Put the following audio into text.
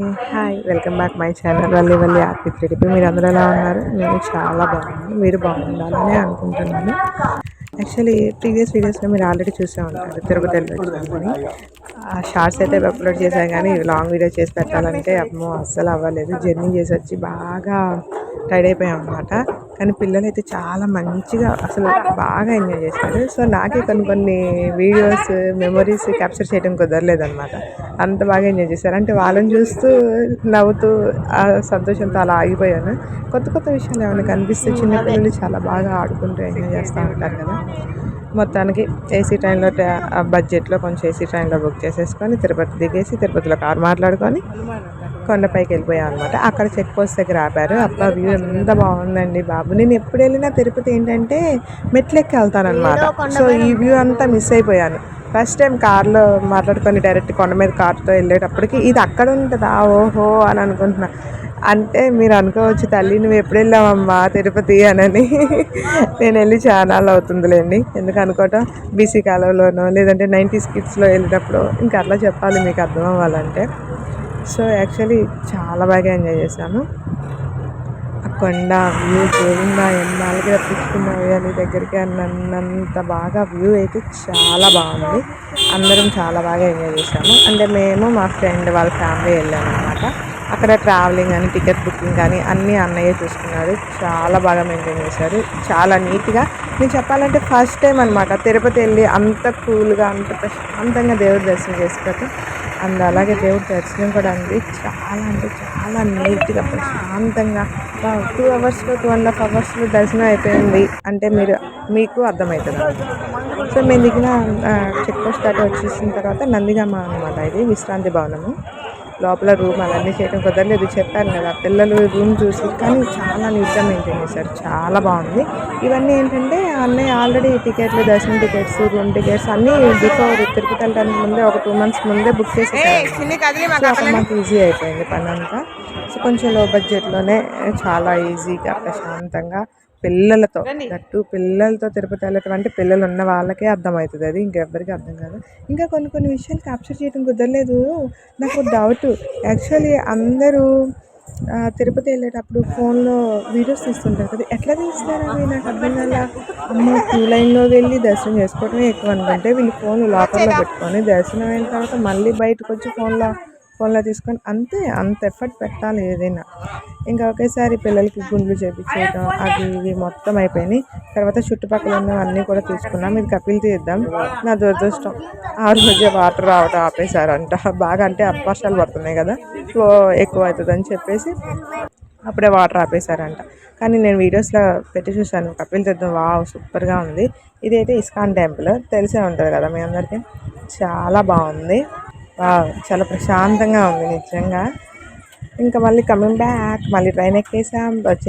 Hi. Welcome back my channel Valli Valli happy త్రీడిపి మీరు అందరూ ఎలా ఉన్నారు? నేను చాలా బాగున్నాను. మీరు బాగుండాలని అనుకుంటున్నాను. యాక్చువల్లీ ప్రీవియస్ వీడియోస్లో మీరు ఆల్రెడీ చూసే ఉంటారు తిరుపతి వెళ్ళొచ్చామని ఆ షార్ట్స్ అయితే అప్లోడ్ చేశాను కానీ లాంగ్ వీడియో చేసి పెట్టాలంటే అమ్మో అస్సలు అవ్వలేదు. జర్నీ చేసి వచ్చి బాగా టైడ్ అయిపోయాం అనమాట కానీ పిల్లలు అయితే చాలా మంచిగా అసలు బాగా ఎంజాయ్ చేశారు సో నాకే కొన్ని కొన్ని వీడియోస్ మెమరీస్ క్యాప్చర్ చేయడం కుదరలేదన్నమాట. అంత బాగా ఎంజాయ్ చేశారు. అంటే వాళ్ళని చూస్తూ నవ్వుతూ ఆ సంతోషంతో అలా ఆగిపోయాను. కొత్త కొత్త విషయాలు ఏమైనా కనిపిస్తే చిన్నపిల్లలు చాలా బాగా ఆడుకుంటూ ఎంజాయ్ చేస్తూ ఉంటారు కదా. మొత్తానికి ఏసీ ట్రైన్లో బడ్జెట్లో కొంచెం ఏసీ ట్రైన్లో బుక్ చేసేసుకొని తిరుపతి దిగేసి తిరుపతిలో కారు మాట్లాడుకొని కొండపైకి వెళ్ళిపోయాం అనమాట అక్కడ చెక్ పోస్ట్ దగ్గర ఆపారు. అబ్బా వ్యూ ఎంత బాగుందండి బాబు. నేను ఎప్పుడు వెళ్ళినా తిరుపతి ఏంటంటే మెట్లెక్కి వెళ్తానమాట సో ఈ వ్యూ అంతా మిస్ అయిపోయాను. ఫస్ట్ టైం కార్లో మాట్లాడుకొని డైరెక్ట్ కొండ మీద కార్తో వెళ్ళేటప్పటికి ఇది అక్కడ ఉంటుందా? ఓహో అని అనుకుంటున్నా. అంటే మీరు అనుకోవచ్చు తల్లి నువ్వు ఎప్పుడు వెళ్ళావమ్మా తిరుపతి? అనని. నేను వెళ్ళి చాలా అవుతుందిలేండి. ఎందుకు అనుకోవటం? బీసీ కాలంలోనో లేదంటే నైంటీ స్కిట్స్లో వెళ్ళినప్పుడు ఇంకా అట్లా చెప్పాలి మీకు అర్థం అవ్వాలంటే. సో యాక్చువల్లీ చాలా బాగా ఎంజాయ్ చేశాను. ఆ కొండ వ్యూ గోవిందా ఎన్నాళ్ళకి రప్పించుకున్నావు అని దగ్గరికి అన్నంత బాగా వ్యూ అయితే చాలా బాగుంది. అందరం చాలా బాగా ఎంజాయ్ చేశాము. అంటే మేము మా ఫ్రెండ్ వాళ్ళ ఫ్యామిలీ వెళ్ళాము అనమాట అక్కడ ట్రావెలింగ్ కానీ టికెట్ బుకింగ్ కానీ అన్నీ అన్నయ్య చూసుకున్నాడు. చాలా బాగా మెయింటైన్ చేశారు. చాలా నీట్గా నేను చెప్పాలంటే ఫస్ట్ టైం అనమాట తిరుపతి వెళ్ళి అంత కూల్గా అంత ప్రశాంతంగా దేవుడి దర్శనం చేసుకోవటం అండ్ అలాగే దేవుడి దర్శనం కూడా అండి. చాలా అంటే చాలా నీట్గా ప్రశాంతంగా. టూ అవర్స్లో టూ అండ్ హాఫ్ అవర్స్లో దర్శనం అయిపోయింది. అంటే మీరు మీకు అర్థమవుతుంది? సో మేము దిగిన చెక్ పోస్ట్ దాటి వచ్చేసిన తర్వాత నందిగామ అనమాట ఇది విశ్రాంతి భవనము. లోపల రూమ్ అవన్నీ చేయడం కుదరలేదు. చెప్పాను కదా పిల్లలు రూమ్ చూసి. కానీ చాలా నీట్గా మెయింటైన్ చేశారు. చాలా బాగుంది. ఇవన్నీ ఏంటంటే అన్నయ్య ఆల్రెడీ టికెట్లు దర్శనం టికెట్స్ రూమ్ టికెట్స్ అన్నీ బిఫోర్ తిరుపతి వెళ్ళడానికి ముందే ఒక టూ మంత్స్ ముందే బుక్ చేసేసారు. మాకు ఈజీ అయిపోయింది పని అంతా సో కొంచెం లో బడ్జెట్లోనే చాలా ఈజీగా ప్రశాంతంగా పిల్లలతో దట్టు పిల్లలతో తిరుపతి వెళ్ళటం అంటే పిల్లలు ఉన్న వాళ్ళకే అర్థమవుతుంది. అది ఇంకెవ్వరికి అర్థం కాదు. ఇంకా కొన్ని కొన్ని విషయాలు క్యాప్చర్ చేయడం కుదరలేదు. నాకు డౌట్ యాక్చువల్లీ అందరూ తిరుపతి వెళ్ళేటప్పుడు ఫోన్లో వీడియోస్ తీస్తుంటారు కదా ఎట్లా తీస్తారు అవి? నాకు అర్థం కాల. అమ్మ క్యూ లైన్లో వెళ్ళి దర్శనం చేసుకోవడమే ఎక్కువ అనుకుంటే వీళ్ళు ఫోన్ లోపల్లో పెట్టుకొని దర్శనం అయిన తర్వాత మళ్ళీ బయటకు వచ్చి ఫోన్లో ఫోన్లో తీసుకొని అంతే అంత ఎఫర్ట్ పెట్టాలి ఏదైనా. ఇంకా ఒకేసారి పిల్లలకి గుండ్లు చేపించేయడం అది ఇవి మొత్తం అయిపోయినాయి. తర్వాత చుట్టుపక్కల ఉన్నవన్నీ కూడా తీసుకున్నాం. ఇది కపిల్ తీద్దాం. నా దురదృష్టం. ఆ రోజే వాటర్ రావడం ఆపేశారంట. బాగా అంటే వర్షాలు పడుతున్నాయి కదా. ఫ్లో ఎక్కువ అవుతుందని చెప్పేసి అప్పుడే వాటర్ ఆపేశారంట. కానీ నేను వీడియోస్లో పెట్టి చూశాను. కపిల్ తీర్థం వావ్ సూపర్గా ఉంది. ఇదైతే ఇస్కాన్ టెంపుల్. తెలిసే ఉంటుంది కదా మీ అందరికీ. చాలా బాగుంది. చాలా ప్రశాంతంగా ఉంది నిజంగా. ఇంకా మళ్ళీ కమింగ్ బ్యాక్ మళ్ళీ ట్రైన్ ఎక్కేసాం వచ్చే